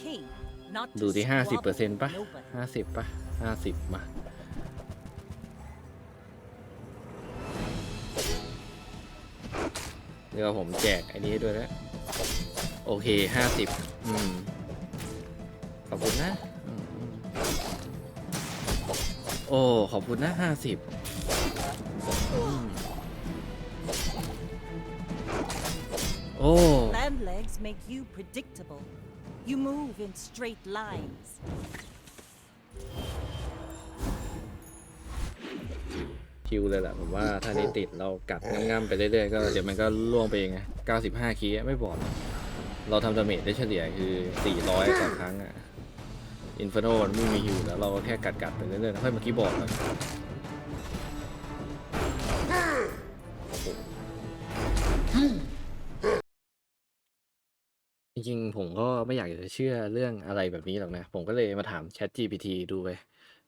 king, not ดู to ที่ห้าสิบเปอ squabble ร์เซ็นต์ with ป่ะ nobody. ห้าสิบป่ะห้าสิบมาเดี๋ยวผมแจกอันนี้ให้ด้วยนะโอเคห้าสิบอืม ขอบคุณนะอืมอืมโอ้ ขอบคุณนะห้าสิบโอ้ Land legs make you move in straight lines. คิวเลยแหละผมว่าถ้านี้ติดเรากัดง่ำๆไปเรื่อยๆก็เดี๋ยวมันก็ล่วงไปเองไง95คีย์ไม่บอดเราทำดาเมจได้เฉลี่ยคือ 400ต่อครั้งอะอินฟ r โนไม่มีอยู่แล้วเราก็แค่กัดๆไปเรื่อยๆค่อยมาคีย์บอร์ดเจริง ๆ ผมก็ไม่อยากจะเชื่อเรื่องอะไรแบบนี้หรอกนะ ผมก็เลยมาถาม Chat GPT ดูไป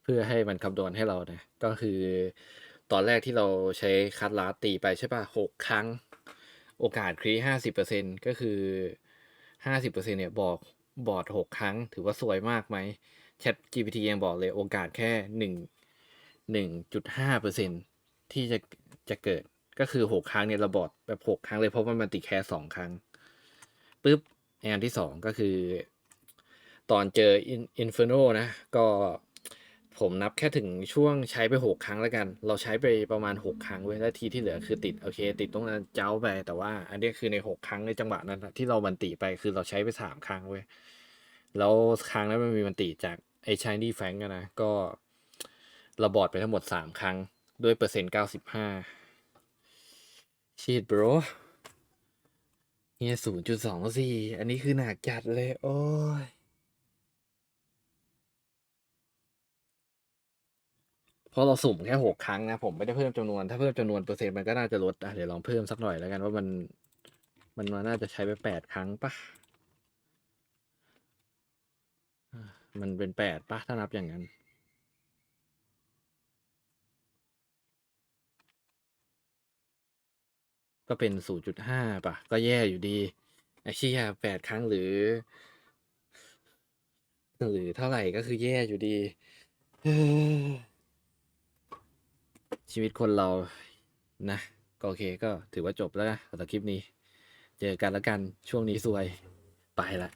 เพื่อให้มันคำนวณให้เรานะ ก็คือ ตอนแรกที่เราใช้คัดลาสตีไปใช่ป่ะหกครั้ง โอกาสครีห้าสิบเปอร์เซ็นก็คือห้าสิบเปอร์เซ็นเนี่ยบอกบอดหกครั้ง ถือว่าสวยมากไหม Chat GPT ยังบอกเลยโอกาสแค่หนึ่งหนึ่งจุดห้าเปอร์เซ็นที่จะจะเกิดก็คือหกครั้งเนี่ยเราบอดแบบหกครั้งเลยเพราะว่ามันติดแค่สองครั้งปุ๊บ อันที่สองก็คือ ตอนเจออินเฟอร์โนนะ ก็ผมนับแค่ถึงช่วงใช้ไปหกครั้งแล้วกัน เราใช้ไปประมาณหกครั้งเว้ยแล้วทีที่เหลือคือติด โอเค ติดตรงนั้นเจ้าไป แต่ว่า อันนี้คือในหกครั้งในจังหวะนั้นที่เรามันติไปคือเราใช้ไปสามครั้งเว้ยแล้วครั้งนั้นมันมีมันติจากไอ้ชายนี่แฟงกันนะ ก็ราบอดไปทั้งหมดสามครั้ง ด้วยเปอร์เซ็นต์เก้าสิบห้าชีดบร เฮียศูนย์จุดสองสี่อันนี้คือหนักจัดเลย โอ้ย เพราะเราสุ่มแค่หกครั้งนะ ผมไม่ได้เพิ่มจำนวน ถ้าเพิ่มจำนวนเปอร์เซ็นต์มันก็น่าจะลดอะเดี๋ยวลองเพิ่มสักหน่อยแล้วกันว่ามัน มันมาน่าจะใช้ไปแปดครั้งป่ะมันเป็นแปดปะถ้านับอย่างนั้น ก็เป็น 0.5 ป่ะ ก็แย่อยู่ดีไอ้เชี่ยแปดครั้งหรือ หรือเท่าไหร่ก็คือแย่อยู่ดี ชีวิตคนเรานะ ก็โอเคก็ถือว่าจบแล้วนะสำหรับคลิปนี้ เจอกันแล้วกันช่วงนี้ซวย ไปละ